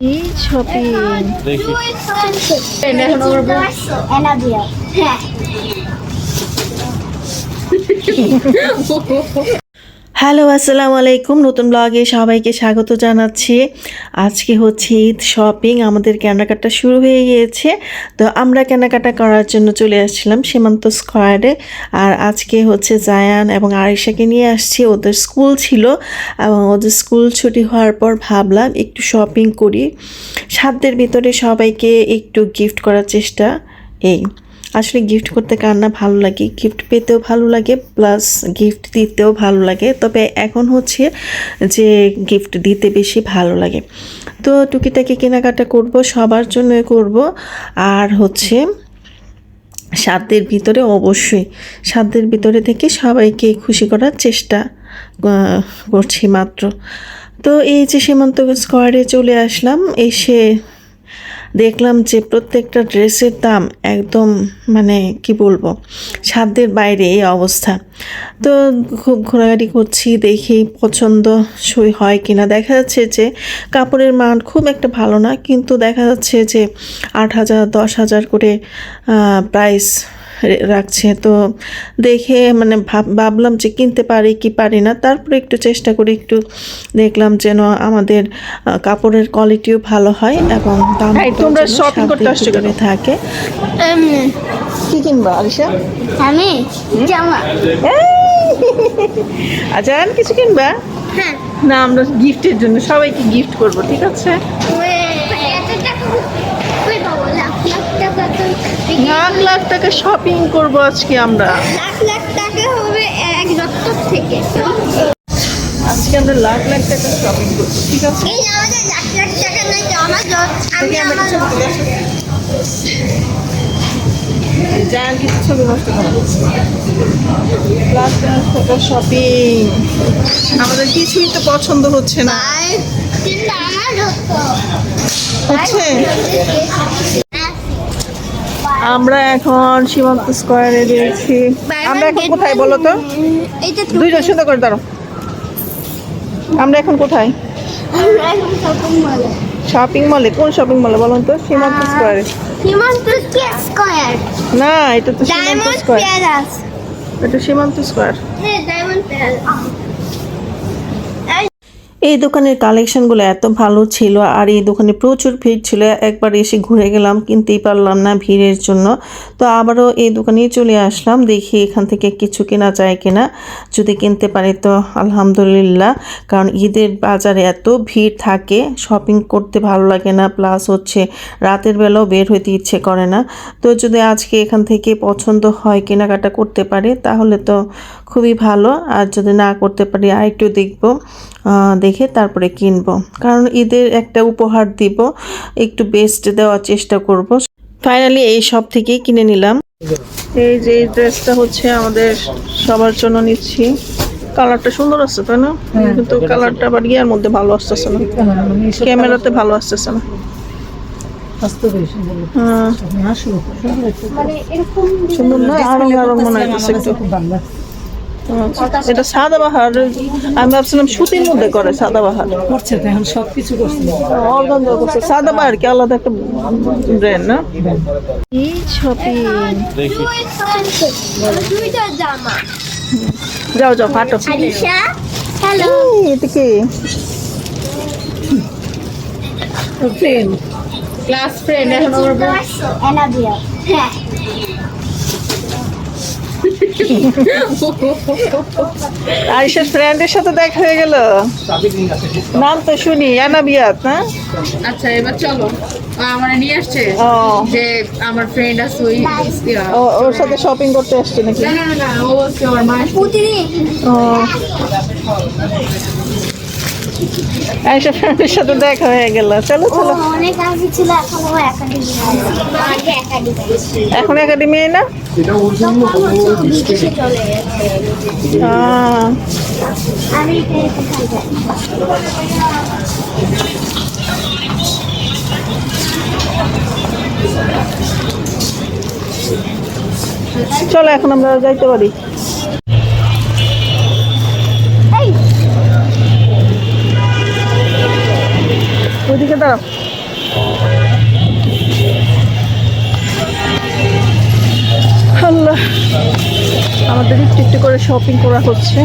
কি শপিং দেখি. হ্যাঁ হ্যালো, আসসালামু আলাইকুম। নতুন ব্লগে সবাইকে স্বাগত জানাচ্ছি। আজকে হচ্ছে ঈদ শপিং, আমাদের কেনাকাটা শুরু হয়ে গিয়েছে। তো আমরা কেনাকাটা করার জন্য চলে আসছিলাম সীমান্ত স্কোয়ারে। আর আজকে হচ্ছে জায়ান এবং আরিশাকে নিয়ে আসছি। ওদের স্কুল ছিল এবং ওদের স্কুল ছুটি হওয়ার পর ভাবলাম একটু শপিং করি। সাধ্যের ভিতরে সবাইকে একটু গিফট করার চেষ্টা, এই। আসলে গিফট করতে কার না ভালো লাগে? গিফট পেতেও ভালো লাগে প্লাস গিফট দিতেও ভালো লাগে। তবে এখন হচ্ছে যে গিফট দিতে বেশি ভালো লাগে। তো টুকিটাকি কেনাকাটা করব, সবার জন্য করব। আর হচ্ছে সাধ্যের ভিতরে অবশ্যই, সাধ্যের ভিতরে থেকে সবাইকে খুশি করার চেষ্টা করছি মাত্র। তো এই যে সীমান্ত স্কোয়ারে চলে আসলাম, এসে দেখলাম যে প্রত্যেকটা ড্রেসের দাম একদম মানে কি বলব, সাধ্যের বাইরে এই অবস্থা। তো খুব ঘোরাঘুরি করছি, দেখি পছন্দ সই হয় কি না দেখা যাচ্ছে যে কাপড়ের মান খুব একটা ভালো না, কিন্তু দেখা যাচ্ছে যে আট হাজার, দশ হাজার করে প্রাইস রাখছে। তো দেখে মানে ভাব ভাবলাম যে কিনতে পারি কি পারি না। তারপরে একটু চেষ্টা করে একটু দেখলাম যেন আমাদের কাপড়ের কোয়ালিটিও ভালো হয় এবং দাম তোমরা shopping করতে আসছো কেন? থাকে। কি কিনবা আলিশা? আমি? জামা। আচ্ছা কিছু কিনবা? হ্যাঁ। না আমরা গিফটের জন্য সবাইকে গিফট করব ঠিক আছে? লাখ লাখ টাকা শপিং করব আজকে আমরা। লাখ লাখ টাকা হবে এক দপ্তর থেকে। আজকে আমরা লাখ লাখ টাকা শপিং করব ঠিক আছে? এই আমাদের লাখ লাখ টাকা নাই তো আমার আমি আমার জায়ান কিছু ছবি নষ্ট করব লাখ লাখ টাকা শপিং আমাদের কিছুই তো পছন্দ হচ্ছে না। হচ্ছে? আমরা এখন সীমান্ত স্কোয়ারে রয়েছি। আমরা এখন কোথায় বলো তো? দুইজন সুন্দর করে দাঁড়ো আমরা এখন কোথায়? আমরা শপিং মলে কোন শপিং মলে বলুন তো? সীমান্ত স্কোয়ারে। সীমান্ত স্কয়ার। না এটা তো সীমান্ত স্কোয়ার। এটা সীমান্ত স্কোয়ার। হ্যাঁ ডায়মন্ড প্যালাস এই দোকানের কালেকশনগুলো এত ভালো ছিল আর এই দোকানে প্রচুর ভিড় ছিল। একবার এসে ঘুরে গেলাম, কিনতেই পারলাম না ভিড়ের জন্য। তো আবারও এই দোকানেই চলে আসলাম, দেখি এখান থেকে কিছু কেনা যায় কিনা। যদি কিনতে পারি তো আলহামদুলিল্লাহ, কারণ ঈদের বাজারে এত ভিড় থাকে শপিং করতে ভালো লাগে না প্লাস হচ্ছে রাতের বেলাও বের হইতে ইচ্ছে করে না। তো যদি আজকে এখান থেকে পছন্দ হয়, কেনাকাটা করতে পারে, তাহলে তো খুবই ভালো। আর যদি না করতে পারি আর একটু দেখব আহ, দেখে তারপরে কিনবো। কারণ ঈদের একটা উপহার দিব একটু বেস্ট দেওয়ার চেষ্টা করব। ফাইনালি এই সব থেকেই কিনে নিলাম। এই যে এই ড্রেসটা হচ্ছে আমাদের সবার জন্য নিচ্ছি। কালারটা সুন্দর আসছে তাই না? কিন্তু কালারটা আবার ইয়ার মধ্যে ভালো আসতেছে না। ক্যামেরাতে ভালো আসতেছে না। হ্যাঁ, মানে এরকম সুন্দর না? আরং আরং মনে হইতেছে একটু। আচ্ছা, এটা সাদা বাহার। আমি ভাবছিলাম সুতির মধ্যে করে সাদা বাহার। করছে তো এখন সব কিছু করছে। অর্গানজা করছে। সাদা বাহার কি আলাদা একটা ব্র্যান্ড না? কি শপিং দেখি। দুইটা জামা যাও যাও আলিশা হ্যালো এটা কি? ফ্রেন্ড ক্লাস ফ্রেন্ড এখন আমার অ্যানাবিয়া হ্যাঁ। আয়েশার ফ্রেন্ডের সাথে দেখা হয়ে গেল। নাম তো শুনি অ্যানাবিয়াত না? আচ্ছা এবার চলো। আমার নিয়ে আসছে যে আমার ফ্রেন্ড আছে ওই ও- ওর সাথে শপিং করতে আসছে নাকি? না না না, ও আমার মা প্রতিদিন সাথে দেখা হয়ে গেল। চলো চলো। অনেক আগে ছিল এখন ও একাডেমি আগে একাডেমি এখন একাডেমি না? গেছে। আমি চলো এখন আমরা যাইতে পারি। ওইদিকে দাঁড়াও। আল্লাহ। আমাদের একটু একটু করে শপিং করা হচ্ছে।